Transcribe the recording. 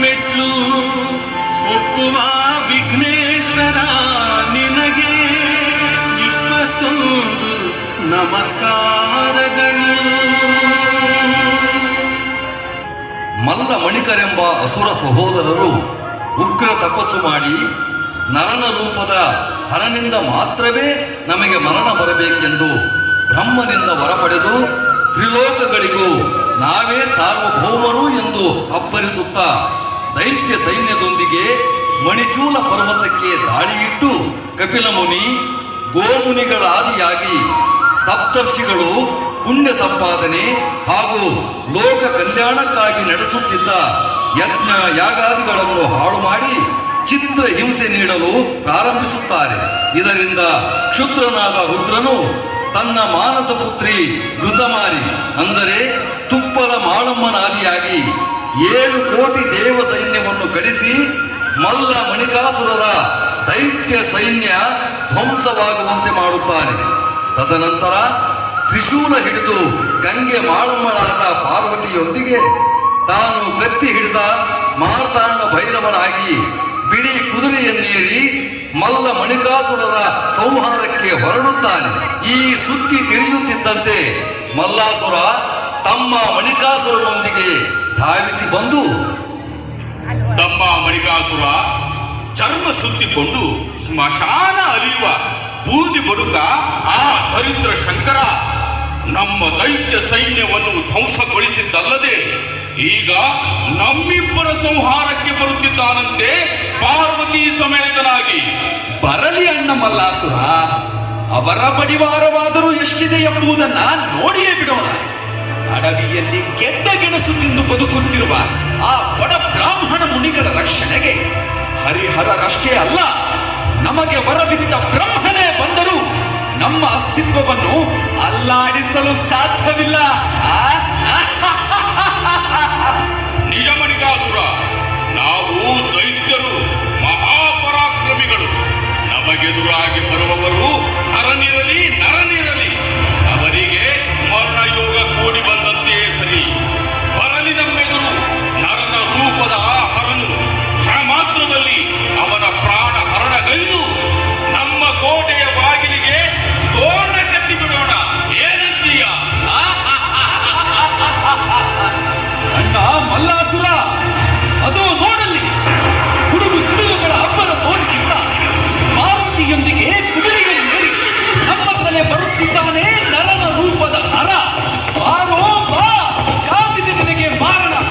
ಮೆಟ್ಲು ಒಪ್ಪುವ ವಿಘ್ನೇಶ್ವರ, ನಿನಗೆ ಇಪ್ಪತ್ತೊಂದು ನಮಸ್ಕಾರಗಳು. ಮಲ್ಲ ಮಣಿಕರೆಂಬ ಅಸುರ ಸಹೋದರರು ಉಗ್ರ ತಪಸ್ಸು ಮಾಡಿ ನರನ ರೂಪದ ಹರನಿಂದ ಮಾತ್ರವೇ ನಮಗೆ ಮರಣ ಬರಬೇಕೆಂದು ಬ್ರಹ್ಮನಿಂದ ವರ ತ್ರಿಲೋಕಗಳಿಗೂ ನಾವೇ ಸಾರ್ವಭೌಮರು ಎಂದು ಅಬ್ಬರಿಸುತ್ತಾ ದೈತ್ಯ ಸೈನ್ಯದೊಂದಿಗೆ ಮಣಿಚೂಲ ಪರ್ವತಕ್ಕೆ ದಾಳಿಯಿಟ್ಟು ಕಪಿಲ ಮುನಿ, ಗೋಮುನಿಗಳ ಆದಿಯಾಗಿ ಸಪ್ತರ್ಷಿಗಳು ಪುಣ್ಯ ಸಂಪಾದನೆ ಹಾಗೂ ಲೋಕ ಕಲ್ಯಾಣಕ್ಕಾಗಿ ನಡೆಸುತ್ತಿದ್ದ ಯಜ್ಞ ಯಾಗಾದಿಗಳನ್ನು ಹಾಳು ಮಾಡಿ ಚಿತ್ರ ಹಿಂಸೆ ನೀಡಲು ಪ್ರಾರಂಭಿಸುತ್ತಾರೆ. ಇದರಿಂದ ಕ್ಷುದ್ರನಾದ ರುದ್ರನು ತನ್ನ ಮಾನಸ ಪುತ್ರಿ ಅಂದರೆ ತುಪ್ಪದ ಮಾಳಮ್ಮನಾದಿಯಾಗಿ ಏಳು ಕೋಟಿ ದೇವ ಕಳಿಸಿ ಮಲ್ಲ ಮಣಿಕಾಸುರರ ದೈತ್ಯ ಸೈನ್ಯ ಧ್ವಂಸವಾಗುವಂತೆ ಮಾಡುತ್ತಾನೆ ತದನಂತರ ತ್ರಿಶೂಲ ಹಿಡಿದು ಗಂಗೆ ಮಾಳಮ್ಮರಾದ ಪಾರ್ವತಿಯೊಂದಿಗೆ ತಾನು ಕತ್ತಿ ಹಿಡಿದ ಮಾರ್ತಾಂಡ ಭೈರವನಾಗಿ ಬಿಳಿ ಕುದುರೆಯನ್ನೇರಿ ಮಲ್ಲ ಮಣಿಕಾಸುರರ ಸಂಹಾರಕ್ಕೆ ಹೊರಡುತ್ತಾನೆ. ಈ ಸುದ್ದಿ ತಿಳಿಯುತ್ತಿದ್ದಂತೆ ಮಲ್ಲಾಸುರ ತಮ್ಮ ಮಣಿಕಾಸುರನೊಂದಿಗೆ ಧಾವಿಸಿ ಬಂದು ತಮ್ಮ ಮರಿಗಾಸುರ ಚರ್ಮ ಸುತ್ತಿಕೊಂಡು ಸ್ಮಶಾನ ಅಲಿಯುವ ಬೂದಿ ಬಡುಕ ಆ ದರಿದ್ರ ಶಂಕರ ನಮ್ಮ ದೈತ್ಯ ಸೈನ್ಯವನ್ನು ಧ್ವಂಸಗೊಳಿಸಿದ್ದಲ್ಲದೆ ಈಗ ನಮ್ಮಿಬ್ಬರ ಸಂಹಾರಕ್ಕೆ ಬರುತ್ತಿದ್ದಾನಂತೆ ಪಾರ್ವತಿ ಸಮೇತನಾಗಿ. ಬರಲಿ ಅಣ್ಣ ಮಲ್ಲಾಸುರ, ಅವರ ಪರಿವಾರವಾದರೂ ಎಷ್ಟಿದೆ ಎಂಬುದನ್ನ ನೋಡಿಯೇ ಬಿಡೋಣ. ಅಡವಿಯಲ್ಲಿ ಕೆಟ್ಟ ಗೆಣಸು ತಿಂದು ಬದುಕುತ್ತಿರುವ ಆ ಬಡ ಬ್ರಾಹ್ಮಣ ಮುನಿಗಳ ರಕ್ಷಣೆಗೆ ಹರಿಹರರಷ್ಟೇ ಅಲ್ಲ, ನಮಗೆ ವರವಿದ್ದ ಬ್ರಹ್ಮನೇ ಬಂದರೂ ನಮ್ಮ ಅಸ್ತಿತ್ವವನ್ನು ಅಲ್ಲಾಡಿಸಲು ಸಾಧ್ಯವಿಲ್ಲ. ನಿಜಮಣಿಕಾಸುರ ನಿಜ ಮಣಿಕಾಸುರ ನಾವು ದೈತ್ಯರು, ಮಹಾಪರಾಕ್ರಮಿಗಳು, ನಮಗೆದುರಾಗಿ Don't hit!